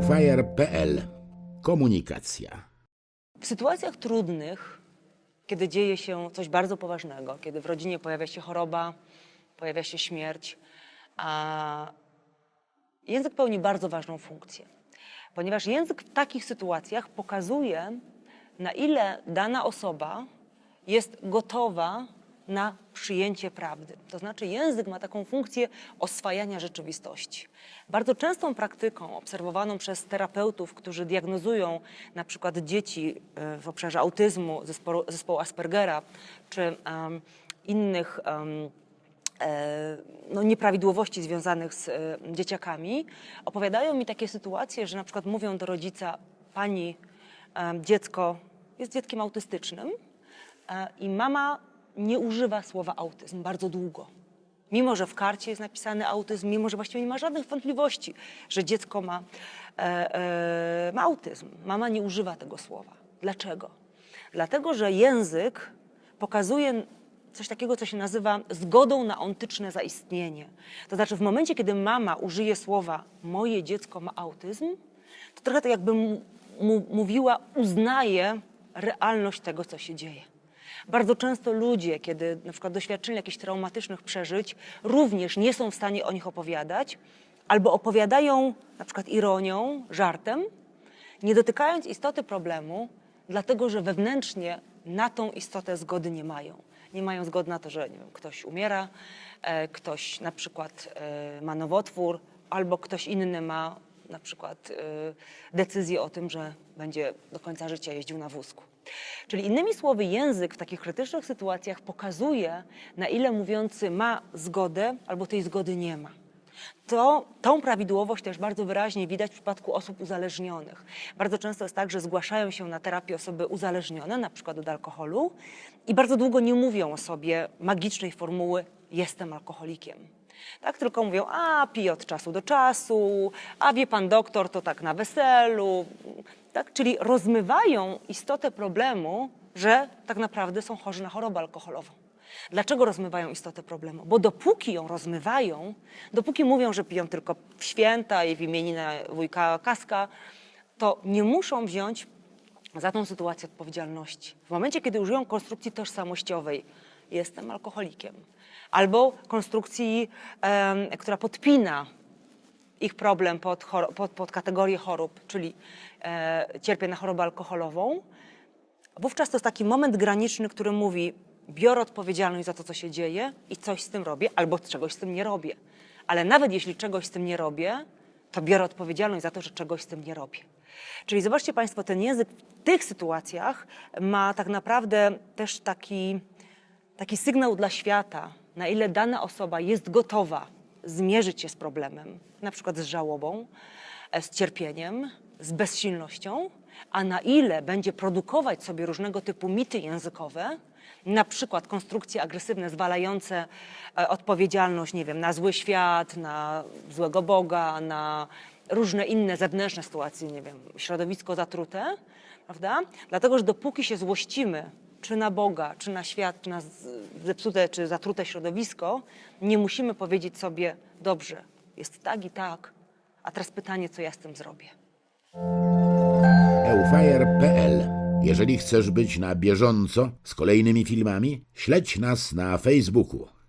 Eufire.pl Komunikacja. W sytuacjach trudnych, kiedy dzieje się coś bardzo poważnego, kiedy w rodzinie pojawia się choroba, pojawia się śmierć, a język pełni bardzo ważną funkcję. Ponieważ język w takich sytuacjach pokazuje, na ile dana osoba jest gotowa na przyjęcie prawdy. To znaczy, język ma taką funkcję oswajania rzeczywistości. Bardzo częstą praktyką obserwowaną przez terapeutów, którzy diagnozują na przykład dzieci e, w obszarze autyzmu, zespołu, zespołu Aspergera czy em, innych e, no, nieprawidłowości związanych z e, dzieciakami, opowiadają mi takie sytuacje, że na przykład mówią do rodzica, pani dziecko jest dzieckiem autystycznym i mama nie używa słowa autyzm bardzo długo. Mimo, że w karcie jest napisany autyzm, mimo, że właściwie nie ma żadnych wątpliwości, że dziecko ma, e, e, ma autyzm. Mama nie używa tego słowa. Dlaczego? Dlatego, że język pokazuje coś takiego, co się nazywa zgodą na ontyczne zaistnienie. To znaczy, w momencie, kiedy mama użyje słowa moje dziecko ma autyzm, to trochę tak jakby mu, mu, mówiła, uznaje realność tego, co się dzieje. Bardzo często ludzie, kiedy na przykład doświadczyli jakichś traumatycznych przeżyć, również nie są w stanie o nich opowiadać, albo opowiadają na przykład ironią, żartem, nie dotykając istoty problemu, dlatego że wewnętrznie na tą istotę zgody nie mają. Nie mają zgody na to, że wiem, ktoś umiera, e, ktoś na przykład e, ma nowotwór, albo ktoś inny ma na przykład e, decyzję o tym, że będzie do końca życia jeździł na wózku. Czyli innymi słowy, język w takich krytycznych sytuacjach pokazuje, na ile mówiący ma zgodę albo tej zgody nie ma. To, tą prawidłowość też bardzo wyraźnie widać w przypadku osób uzależnionych. Bardzo często jest tak, że zgłaszają się na terapię osoby uzależnione, na przykład od alkoholu, i bardzo długo nie mówią o sobie magicznej formuły jestem alkoholikiem. Tak, tylko mówią, a piję od czasu do czasu, a wie pan doktor, to tak na weselu. Tak, czyli rozmywają istotę problemu, że tak naprawdę są chorzy na chorobę alkoholową. Dlaczego rozmywają istotę problemu? Bo dopóki ją rozmywają, dopóki mówią, że piją tylko w święta i w imieniny wujka Kaska, to nie muszą wziąć za tą sytuację odpowiedzialności. W momencie, kiedy użyją konstrukcji tożsamościowej, jestem alkoholikiem, albo konstrukcji, em, która podpina ich problem pod, pod, pod kategorię chorób, czyli e, cierpię na chorobę alkoholową, wówczas to jest taki moment graniczny, który mówi, biorę odpowiedzialność za to, co się dzieje i coś z tym robię, albo czegoś z tym nie robię. Ale nawet jeśli czegoś z tym nie robię, to biorę odpowiedzialność za to, że czegoś z tym nie robię. Czyli zobaczcie Państwo, ten język w tych sytuacjach ma tak naprawdę też taki, taki sygnał dla świata, na ile dana osoba jest gotowa zmierzyć się z problemem, na przykład z żałobą, e, z cierpieniem, z bezsilnością, a na ile będzie produkować sobie różnego typu mity językowe, na przykład konstrukcje agresywne zwalające e, odpowiedzialność, nie wiem, na zły świat, na złego Boga, na różne inne zewnętrzne sytuacje, nie wiem, środowisko zatrute, prawda? Dlatego, że dopóki się złościmy, czy na Boga, czy na świat, czy na zepsute, czy zatrute środowisko, nie musimy powiedzieć sobie, dobrze, jest tak i tak, a teraz pytanie, co ja z tym zrobię. Eufire.pl Jeżeli chcesz być na bieżąco z kolejnymi filmami, śledź nas na Facebooku.